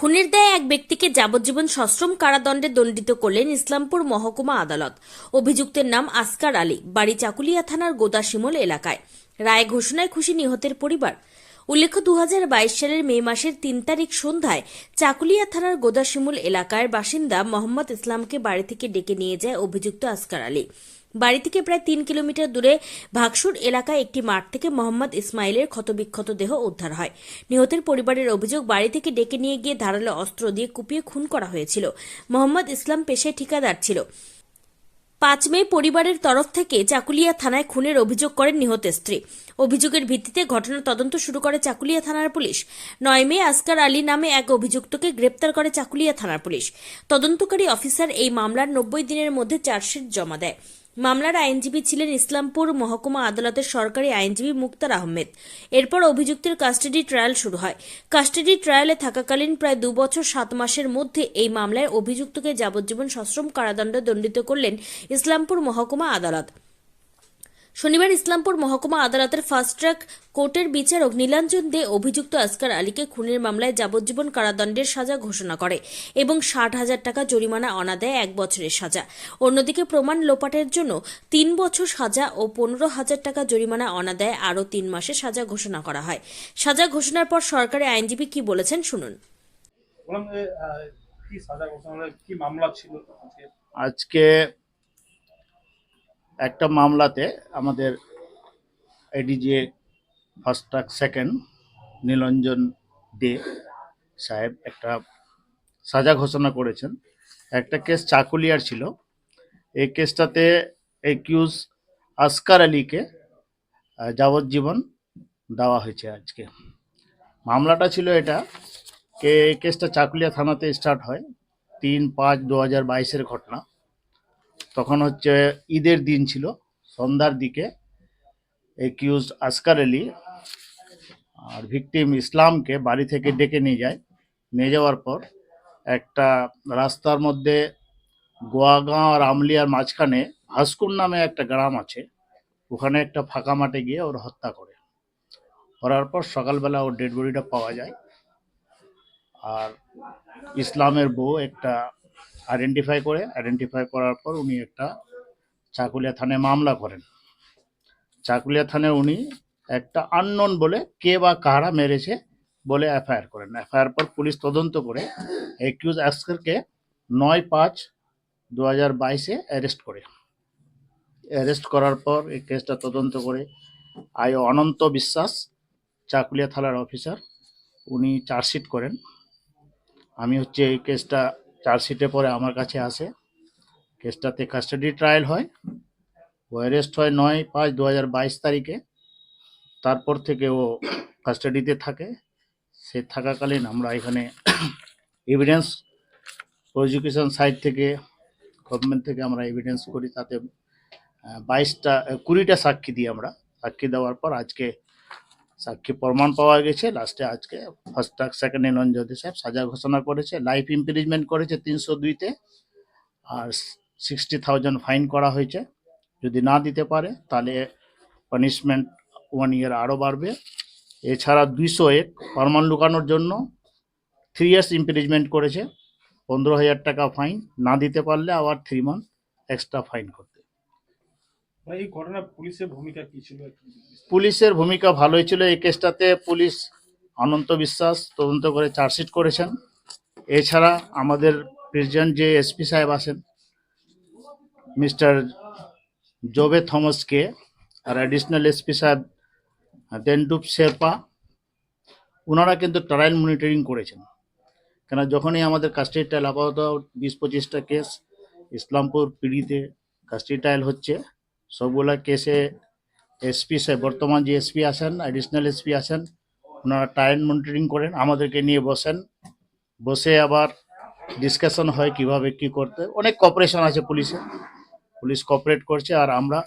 খুনের দায়ে এক ব্যক্তিকে যাবজ্জীবন সশ্রম কারাদণ্ডে দণ্ডিত করলেন ইসলামপুর মহকুমা আদালত। অভিযুক্তের নাম আসকার আলী, বাড়ি চাকুলিয়া থানার গোদাশিমল এলাকায়। রায় ঘোষণায় খুশি নিহতের পরিবার। উল্লেখ্য দু হাজার বাইশ সালের মে মাসের তিন তারিখ সন্ধ্যায় চাকুলিয়া থানার গোদাশিমুল এলাকার বাসিন্দা মোহাম্মদ ইসলামকে বাড়ি থেকে ডেকে নিয়ে যায় অভিযুক্ত আসকার আলী। বাড়ি থেকে প্রায় তিন কিলোমিটার দূরে ভাগসুর এলাকায় একটি মাঠ থেকে মোহাম্মদ ইসমাইলের ক্ষতবিক্ষত দেহ উদ্ধার হয়। নিহতের পরিবারের অভিযোগ, বাড়ি থেকে ডেকে নিয়ে গিয়ে ধারালো অস্ত্র দিয়ে কুপিয়ে খুন করা হয়েছিল। মোহাম্মদ ইসলাম পেশায় ঠিকাদার ছিল। পাঁচ মে পরিবারের তরফ থেকে চাকুলিয়া থানায় খুনের অভিযোগ করেন নিহত স্ত্রী। অভিযোগের ভিত্তিতে ঘটনার তদন্ত শুরু করে চাকুলিয়া থানার পুলিশ। নয় মে আসকার আলী নামে এক অভিযুক্তকে গ্রেপ্তার করে চাকুলিয়া থানার পুলিশ। তদন্তকারী অফিসার এই মামলার নব্বই দিনের মধ্যে চার্জশিট জমা দেয়। মামলার আইনজীবী ছিলেন ইসলামপুর মহকুমা আদালতের সরকারি আইনজীবী মুক্তার আহমেদ। এরপর অভিযুক্তের কাস্টাডি ট্রায়াল শুরু হয়। কাস্টাডি ট্রায়ালে থাকাকালীন প্রায় দু বছর সাত মাসের মধ্যে এই মামলায় অভিযুক্তকে যাবজ্জীবন সশ্রম কারাদণ্ডে দণ্ডিত করলেন ইসলামপুর মহকুমা আদালত। শনিবার ইসলামপুর মহকুমা আদালতের ফাস্ট ট্র্যাক কোর্টের বিচারক নীলাঞ্জন দে অভিযুক্ত আসকার আলীকে খুনের মামলায় যাবজ্জীবন কারাদণ্ডের সাজা ঘোষণা করে এবং ষাট হাজার টাকা জরিমানা অনাদায় এক বছরের সাজা। অন্যদিকে প্রমাণ লোপাটের জন্য তিন বছর সাজা ও পনেরো হাজার টাকা জরিমানা অনাদায় আরও তিন মাসে সাজা ঘোষণা করা হয়। সাজা ঘোষণার পর সরকারি আইনজীবী কি বলেছেন শুনুন। বললাম যে আহ, কি সাজা ঘোষণা কি মামলা ছিল? আজকে আজকে একটা মামলাতে আমাদের ADJ first track second Nilanjan De সাহেব একটা সাজা ঘোষণা করেছেন। একটা কেস চাকুলিয়ার ছিল। এই কেসটাতে একিউজ আসকার আলীকে যাবজ্জীবন দেওয়া হয়েছে আজকে। মামলাটা ছিল এটা কে কেসটা চাকুলিয়া থানাতে স্টার্ট হয়। তিন পাঁচ দু হাজার বাইশের ঘটনা। তখন হচ্ছে ঈদের দিন ছিল, সন্ধ্যার দিকে একিউজ আসকার আলী আর ভিকটিম ইসলামকে বাড়ি থেকে ডেকে নিয়ে যায়। নিয়ে যাওয়ার পর একটা রাস্তার মধ্যে গোয়াগাঁও আর আমলিয়ার মাঝখানে হাসকুন নামে একটা গ্রাম আছে, ওখানে একটা ফাঁকা মাঠে গিয়ে ওর হত্যা করে। করার পর সকালবেলা ওর ডেড বডিটা পাওয়া যায়। আর ইসলামের বউ একটা আইডেন্টিফাই করে আইডেন্টিফাই করার পর উনি একটা চাকুলিয়া থানায় মামলা করেন। চাকুলিয়া থানায় উনি একটা আননোন বলে কে বা কারা মেরেছে বলে এফআইআর করেন। এফআইআর পর পুলিশ তদন্ত করে একিউজ অ্যাস্কারকে নয় পাঁচ দু হাজার বাইশে অ্যারেস্ট করে। অ্যারেস্ট করার পর এই কেসটা তদন্ত করে আই অনন্ত বিশ্বাস, চাকুলিয়া থানার অফিসার উনি চার্জশিট করেন। আমি হচ্ছে এই কেসটা চার্জশিটে পরে আমার কাছে আসে। কেসটাতে কাস্টাডি ট্রায়াল হয়। ও অ্যারেস্ট হয় নয় পাঁচ দু তারিখে। তারপর থেকে ও কাস্টাডিতে থাকে। সে থাকাকালীন আমরা এখানে এভিডেন্স প্রজিকিউশন সাইড থেকে গভর্নমেন্ট থেকে আমরা এভিডেন্স করি। তাতে বাইশটা, কুড়িটা সাক্ষী দিই আমরা। সাক্ষী দেওয়ার পর আজকে সাক্ষী প্রমাণ পাওয়া গেছে। লাস্টে আজকে ফার্স্ট ট্রাক সেকেন্ড নঞ্জদি সাহেব সাজা ঘোষণা করেছে। লাইফ ইমপ্রিজমেন্ট করেছে তিনশো দুইতে আর সিক্সটি থাউজেন্ড ফাইন করা হয়েছে। যদি না দিতে পারে, তাহলে পানিশমেন্ট ওয়ান ইয়ার আরও বাড়বে। এছাড়া দুইশো এক প্রমাণ লুকানোর জন্য থ্রি ইয়ার্স ইমপ্রিজমেন্ট করেছে। পনেরো হাজার টাকা ফাইন না দিতে পারলে আবার থ্রি মান্থ এক্সট্রা ফাইন করতে এই ঘটনা পুলিশের ভূমিকা কি ছিল? পুলিশের ভূমিকা ভালোই ছিল। এই কেসটাতে পুলিশ অনন্ত বিশ্বাস তদন্ত করে চার্জশিট করেছেন। এছাড়া আমাদের প্রেসিডেন্ট যে এসপি সাহেব আছেন, মিস্টার জোবে থমাসকে আর অ্যাডিশনাল এসপি সাহেব দেনডুপ শেরপা ওনারা কিন্তু ট্রায়াল মনিটরিং করেছেন। কেন যখনই আমাদের কাস্টডি ট্রায়াল আপাতত বিশ পঁচিশটা কেস ইসলামপুর পিড়িতে কাস্টডি ট্রায়াল হচ্ছে। সবগুলা কেসে এসপি সাহেব বর্তমান যে এসপি আছেন অ্যাডিশনাল এসপি আছেন ওনারা টাইম মনিটরিং করেন আমাদেরকে নিয়ে বসেন। বসে আবার ডিসকাশন হয় কীভাবে কি করতে। অনেক কপারেশন আছে পুলিশে। পুলিশ কপারেট করছে আর আমরা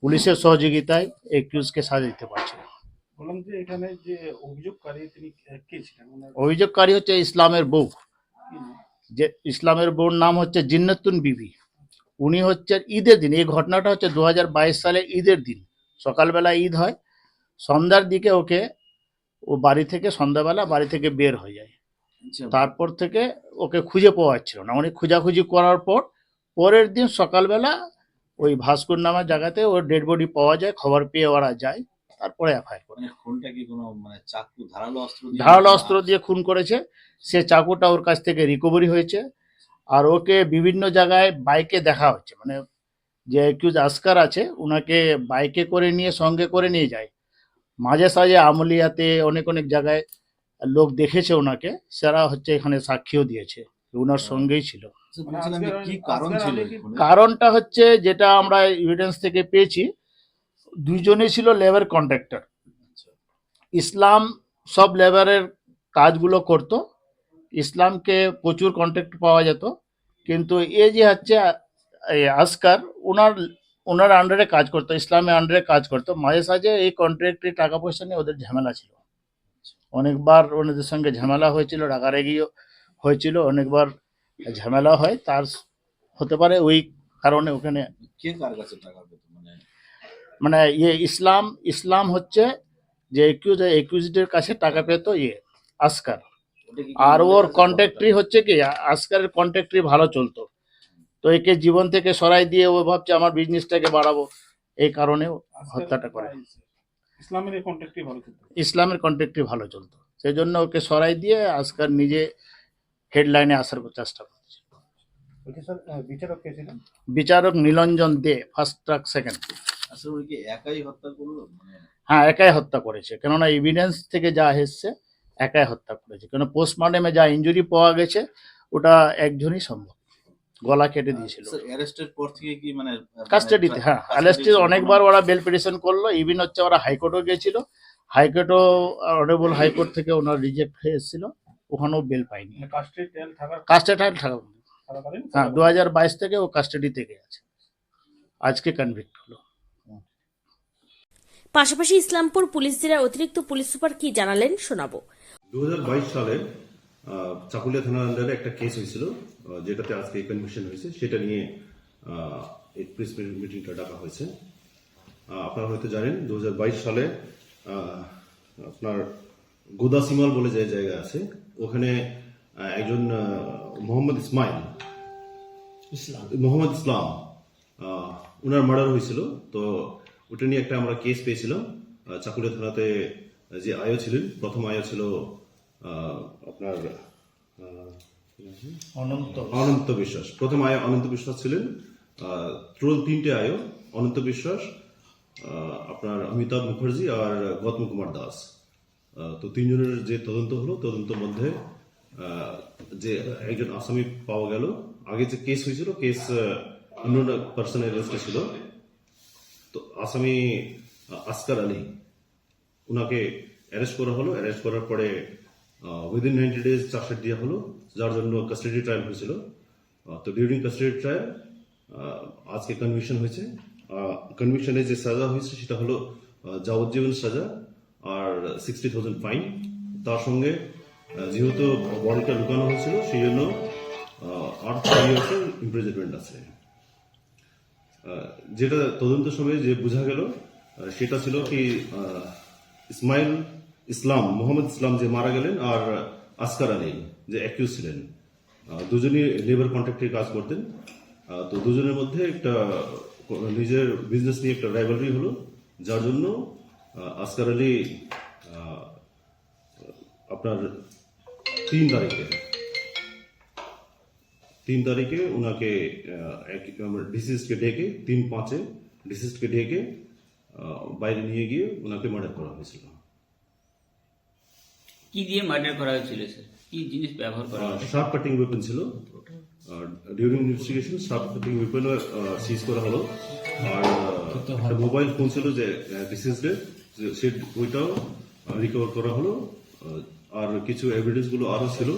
পুলিশের সহযোগিতায় একিউজকে সাজা দিতে পারছি বললাম যে এখানে যে অভিযোগকারী তিনি কে- কে ছিলেন অভিযোগকারী হচ্ছে ইসলামের বউ। যে ইসলামের বউর নাম হচ্ছে জিন্নাতুন বিবি। উনি হচ্ছে ঈদের দিন এই ঘটনাটা হচ্ছে দু হাজার বাইশ সালে ঈদের দিন। সকালবেলা ঈদ হয় সন্ধ্যার দিকে ওকে ও বাড়ি থেকে সন্ধ্যাবেলা বাড়ি থেকে বের হয়ে যায়। আচ্ছা। তারপর থেকে ওকে খুঁজে পাওয়া যাচ্ছিল না। অনেক খোঁজাখুঁজি করার পর পরের দিন সকালবেলা ওই ভাস্কর নামের জায়গাতে ওর ডেড বডি পাওয়া যায় খবর পেয়ে ওরা যায় তারপরে এফআইআর করে। মানে খুনটা কি কোনো মানে চাকু ধারালো অস্ত্র ধারালো অস্ত্র দিয়ে খুন করেছে সে চাকুটা ওর কাছ থেকে রিকভারি হয়েছে। আর ওকে বিভিন্ন জায়গায় বাইকে দেখা হচ্ছে। মানে যে একিউজ আসকার আছে ওনাকে বাইকে করে নিয়ে সঙ্গে করে নিয়ে যায়। মাঝে সাঝে আমলিয়াতে অনেক অনেক জায়গায় লোক দেখেছে ওনাকে সেরা হচ্ছে এখানে সাক্ষীও দিয়েছে। ওনার সঙ্গেই ছিল। আচ্ছা? কারণটা হচ্ছে যেটা আমরা এভিডেন্স থেকে পেয়েছি দুইজনেই ছিল লেবার কন্ট্রাক্টর আচ্ছা, ইসলাম সব লেবারের কাজগুলো করত। ইসলামকে প্রচুর কন্ট্রাক্ট পাওয়া যেত। কিন্তু এ যে হচ্ছে আসকার ওনার ওনার আন্ডারে কাজ করতো ইসলামের আন্ডারে কাজ করতো। মাঝে সাঝে এই কন্ট্রাক্টে টাকা পয়সা নিয়ে ওদের ঝামেলা ছিল। অনেকবার ওনাদের সঙ্গে ঝামেলা হয়েছিল রাগারাগিও হয়েছিল অনেকবার ঝামেলা হয়। তার হতে পারে ওই কারণে ওখানে কে কার কাছে টাকা মানে মানে ইয়ে ইসলাম ইসলাম হচ্ছে যে একিউজ একিউজডের কাছে টাকা পেতো ইয়ে আসকার আর ওর কন্ট্রাক্টরি হচ্ছে কি আসকারের কন্ট্রাক্টরি ভালো চলতো। তো একে জীবন থেকে সরাই দিয়ে ও ভাবছে আমার বিজনেসটাকে বাড়াবো এই কারণে হত্যাটা করে। ইসলামের এই ভালো চলতো। ইসলামের কন্ট্রাক্টরি ভালো চলতো। সেই জন্য ওকে সরাই দিয়ে আসকার নিজে হেডলাইনে আসার চেষ্টা করছে। বিচারক কে ছিলেন? বিচারক Nilanjan De first track second আসলে ওই একাই হত্যা করল? মানে হ্যাঁ একাই হত্যা করেছে। কেননা এভিডেন্স থেকে যা এসছে একাই হত্যা করেছে। কেন পোস্টমর্টমে যা ইনজুরি পাওয়া গেছে ওটা একজনই সম্ভব। গলা কেটে দিয়েছিল। অ্যারেস্টের পর থেকে কি মানে কাস্টাডিতে হ্যাঁ আলেস্টির অনেকবার ওরা বেল পিটিশন করল ইভিন হচ্ছে ওরা হাইকোর্টও গেছিল। হাইকোর্টও অনারেবল হাইকোর্ট থেকে ওনার রিজেক্ট হয়ে এসেছিল ওখানেও বেল মানে থাকার কাস্টাডি থাকা হ্যাঁ দু হাজার বাইশ থেকে ও কাস্টাডি থেকে আছে। আজকে কনভিক্ট হলো পাশাপাশি ইসলামপুর পুলিশ জেলার অতিরিক্ত পুলিশ সুপার কি জানালেন শোনাবো। দু হাজার বাইশ সালে চাকুলিয়া থানার আন্ডারে একটা কেস হয়েছিল যেটাতে আজকে কনভিকশন হয়েছে। সেটা নিয়ে এই প্রেস মিটিংটা ডাকা হয়েছে। আপনারা হয়তো জানেন দু হাজার বাইশ সালে আপনার গোদাসিমাল বলে যে জায়গা আছে ওখানে একজন মোহাম্মদ ইসমাইল ইসলাম। মোহাম্মদ ইসলাম ওনার মার্ডার হয়েছিল। তো ওটা নিয়ে একটা আমরা কেস পেয়েছিলাম চাকুলিয়া থানাতে যে আয়ো ছিলেন প্রথম আয়ো ছিল আপনার অনন্ত অনন্ত বিশ্বাস। প্রথম আয় অনন্ত বিশ্বাস ছিলেন টোটাল তিনটে আয় অনন্ত বিশ্বাস আপনার অমিতাভ মুখার্জি আর গৌতম কুমার দাস। তো তিনজনের যে তদন্ত হলো তদন্তের মধ্যে যে একজন আসামি পাওয়া গেল আগে যে কেস হয়েছিল কেস অন্য পার্সনের রেস্টে ছিল। তো আসামি আসকার আলী। ওনাকে অ্যারেস্ট করা হলো। অ্যারেস্ট করার পরে উইদিন নাইনটি ডেজ চার্জশিট দেওয়া হলো, যার জন্য কাস্টাডি ট্রায়াল হয়েছিল। তো ডিউরিং কাস্টাডি ট্রায়াল আজকে কনভিকশন হয়েছে। কনভিকশনে যে সাজা হয়েছে, সেটা হলো যাবজ্জীবন সাজা আর সিক্সটি থাউজেন্ড ফাইন তার সঙ্গে যেহেতু বডিটা লুকানো হয়েছিল, সেই জন্য আট ইয়ার্সের ইমপ্রিজনমেন্ট আছে। যেটা তদন্ত সময়ে যে বোঝা গেল সেটা ছিল কি ইসমাইল ইসলাম, মোহাম্মদ ইসলাম যে মারা গেলেন আর আসকার আলী যে অ্যাকিউজ ছিলেন দুজনই লেবার কন্ট্রাক্টে কাজ করতেন। তো দুজনের মধ্যে একটা, নিজের বিজনেস নিয়ে একটা রাইভালরি হলো, যার জন্য আসকার আলী আপনার তিন তারিখে তিন তারিখে ওনাকে ডিসিজকে ডেকে তিন পাঁচে ডিসিজকে ডেকে বাইরে নিয়ে গিয়ে ওনাকে মার্ডার করা হয়েছিল। কি দিয়ে মার্ডার করা হয়েছিল স্যার কি জিনিস ব্যবহার করা হয়েছিল? শার্প কাটিং ওয়েপন ছিল। During investigation sharp cutting weapon seize করা হলো। আর একটা মোবাইল ফোন ছিল যে ডিসিজডে সে ওইটাও রিকভার করা হলো। আর কিছু এভিডেন্সগুলো আরও ছিল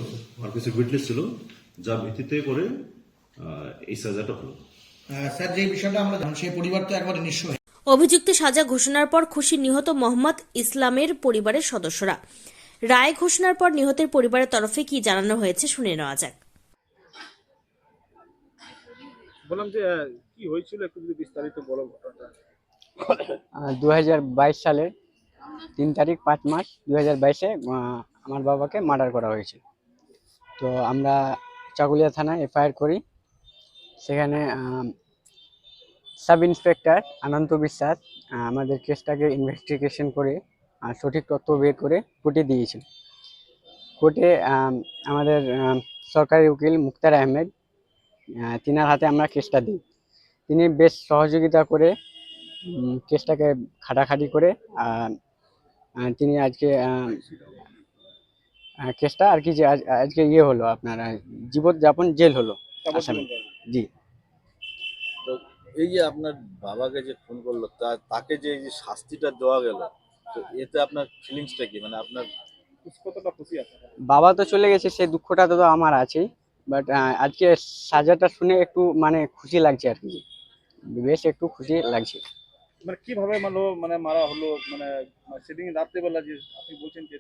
আর কিছু উইটনেস ছিল যার ভিত্তিতে করে আহ, এই সাজাটা হলো। স্যার যে বিষয়টা আমরা জানি সেই পরিবার তো একবার নিঃস্ব অভিযুক্ত সাজা ঘোষণার পর খুশি নিহত মোহাম্মদ ইসলামের পরিবারের সদস্যরা। রায় ঘোষণার পর নিহতের পরিবারের তরফে কি জানানো হয়েছে শুনে নেওয়া যাক। বললাম যে কি হয়েছিল একটু যদি বিস্তারিত বলো ঘটনাটা। দু হাজার বাইশ সালের তিন তারিখ পাঁচ মাস দু হাজার বাইশে আমার বাবাকে মার্ডার করা হয়েছে তো আমরা চাকুলিয়া থানায় এফআইআর করি। সেখানে সাব ইন্সপেক্টর অনন্ত বিশ্বাস আমাদের কেসটাকে ইনভেস্টিগেশন করে সঠিক তথ্য বের করে কোর্টে দিয়েছিল। কোর্টে আমাদের সরকারি উকিল মুক্তার আহমেদ আহ, তিনার হাতে আমরা কেসটা দিই। তিনি বেশ সহযোগিতা করে কেসটাকে খাটাখাটি করে তিনি আজকে কেসটা আর কি যে আজকে ইয়ে হলো আপনার জীবনযাপন জেল হলো আসামি। জি। এই যে আপনার বাবাকে যে ফোন করল তা তাকে যে এই যে শাস্তিটা দেওয়া গেল তো এতে আপনার ফিলিংসটা কি? মানে আপনার কতটা খুশি আপনারা বাবা তো চলে গেছে সেই দুঃখটা তো আমার আছেই বাট আজকে সাজাটা শুনে একটু মানে খুশি লাগছে আর কি। বেশ একটু খুশি লাগছে। মানে কীভাবে মানো মানে মারা হলো? মানে মানে সেদিন রাত্রেবেলা যে আপনি বলছেন যে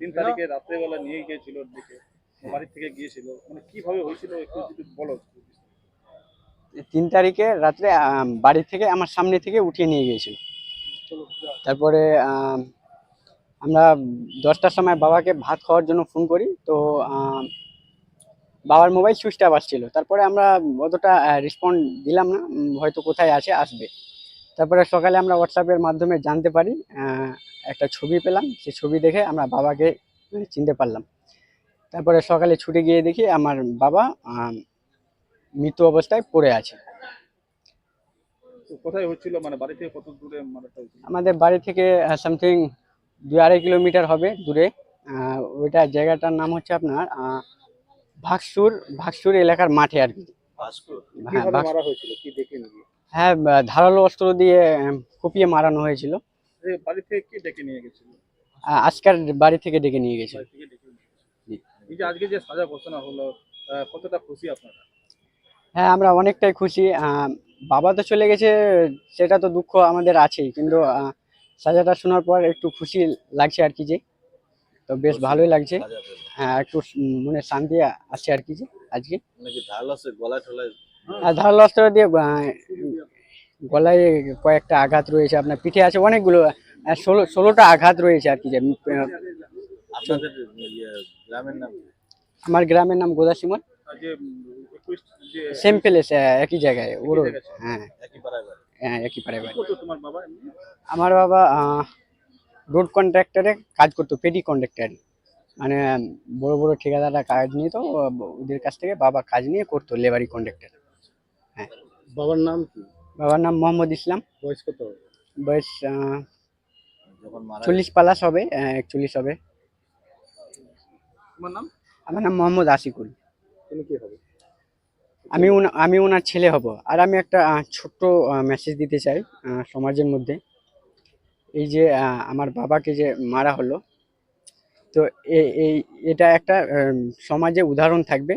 তিন তারিখে রাত্রেবেলা নিয়ে গিয়েছিল দেখে বাড়ি থেকে গিয়েছিল। মানে কীভাবে হয়েছিল? একটু যদি বলো। তিন তারিখে রাত্রে বাড়ি থেকে আমার সামনে থেকে উঠিয়ে নিয়ে গিয়েছিল। তারপরে আমরা দশটার সময় বাবাকে ভাত খাওয়ার জন্য ফোন করি। তো বাবার মোবাইল সুইচ অফ আসছিল। তারপরে আমরা অতটা রেসপন্ড দিলাম না। হয়তো কোথায় আছে, আসবে। তারপরে সকালে আমরা হোয়াটসঅ্যাপের মাধ্যমে জানতে পারি একটা ছবি পেলাম। সেই ছবি দেখে আমরা বাবাকে চিনতে পারলাম। তারপরে সকালে ছুটে গিয়ে দেখি আমার বাবা মৃত অবস্থায় পড়ে আছে। কোথায় হচ্ছিল? মানে বাড়ি থেকে কত দূরে মারাটা আমাদের বাড়ি থেকে সামথিং দুই আড়াই কিলোমিটার হবে দূরে। ওইটা জায়গাটার নাম হচ্ছে আপনার ভাগসুর ভাগসুর এলাকার মাঠে আর কি। হ্যাঁ হ্যাঁ ধারালো অস্ত্র দিয়ে কুপিয়ে মারানো হয়েছিল। যে বাড়ি থেকে কে ডেকে নিয়ে গেছিল? আহ, বাড়ি থেকে ডেকে নিয়ে গেছিল। বাড়ি থেকে ডেকে নিয়ে গেছিল। এই যে আজকে যে সাজা ঘোষণা হলো কতটা খুশি আপনারা? হ্যাঁ আমরা অনেকটাই খুশি। বাবা তো চলে গেছে সেটা তো দুঃখ আমাদের আছেই কিন্তু সাজাটা শোনার পর একটু খুশি লাগছে আর কি যে। তো বেশ ভালোই লাগছে। হ্যাঁ একটু মনে শান্তি আসছে আর কি যে আজকে। আর ধারালো অস্ত্র দিয়ে গলায় কয়েকটা আঘাত রয়েছে আপনার পিঠে আছে অনেকগুলো ষোলো ষোলোটা আঘাত রয়েছে আর কি যে ইয়ে? আমার গ্রামের নাম গোদাসিমন। সেম প্লেস একই জায়গায় জায়গায়? হ্যাঁ। একই পাড়ায় হ্যাঁ একই পাড়ায় বাড়ি। তোমার বাবা আমার বাবা রোড কন্ট্রাক্টরে কাজ করতো পেটি কন্ট্রাক্টর মানে বড় বড় ঠিকাদাররা কাজ নিয়ে তো ওদের কাছ থেকে বাবা কাজ নিয়ে করতো লেবারি কন্ট্রাক্টর বাবার নাম কি? বাবার নাম মোহাম্মদ ইসলাম। বয়স কত বয়স চল্লিশ প্লাস হবে একচল্লিশ হবে। তোমার নাম? আমার নাম মোহাম্মদ আশিকুল তুমি কি হবে? আমি আমি ওনার ছেলে হব। আর আমি একটা ছোট্ট মেসেজ দিতে চাই সমাজের মধ্যে। এই যে আমার বাবাকে যে মারা হলো, তো এই, এটা একটা সমাজে উদাহরণ থাকবে।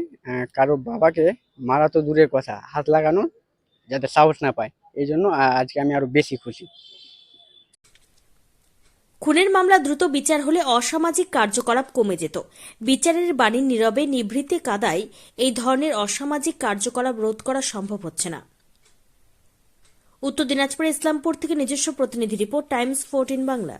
কারও বাবাকে মারা তো দূরের কথা, হাত লাগানোর যাতে সাহস না পায়। এই জন্য আজকে আমি আরও বেশি খুশি। খুনের মামলা দ্রুত বিচার হলে অসামাজিক কার্যকলাপ কমে যেত। বিচারের বাণী নীরবে, নিভৃতে কাদায় এই ধরনের অসামাজিক কার্যকলাপ রোধ করা সম্ভব হচ্ছে না। উত্তর দিনাজপুর ইসলামপুর থেকে নিজস্ব প্রতিনিধি report, Times fourteen Bangla.